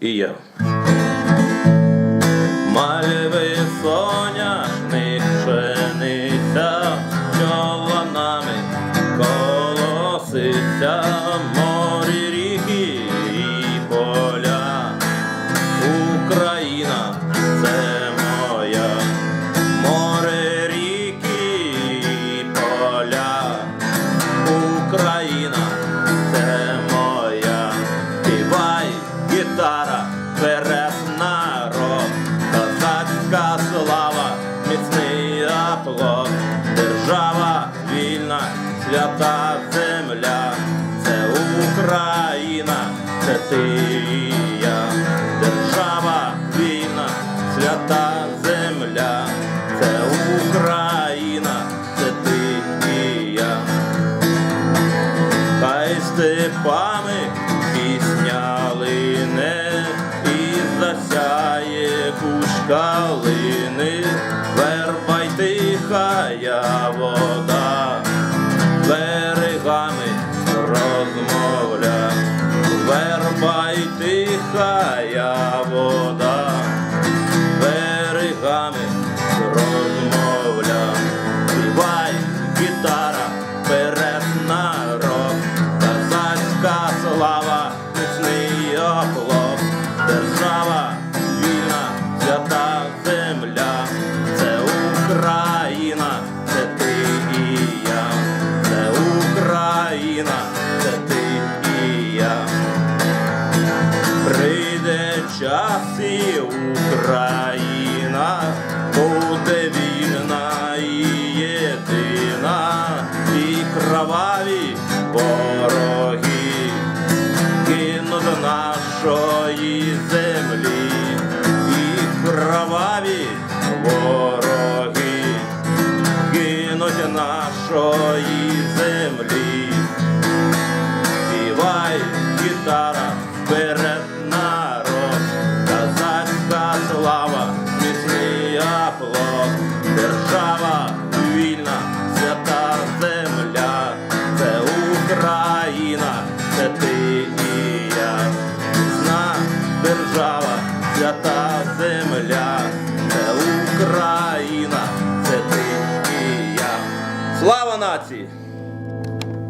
і я. Мальви соняшник пшениця, човнами колоситься, гітара, вперед народ, козацька слава, міцний оплот, держава вільна, свята земля, це Україна, це ти і я, держава вільна, свята земля, це Україна, це ти і я. Хай степами калини, верба й тихая вода, берегами розмовля, верба й тихая вода, берегами розмовля, Україна, це ти і я, це Україна, це ти і я. Прийде час і Україна буде вільна і єдина, і кроваві вороги кинуть нашої землі, і кроваві вороги нашої землі. Співай, гітара, вперед народ, козацька слава, міцний оплот, держава вільна, свята земля, це Україна, це ти і я, Міцна держава, свята земля, це Україна, Слава нації!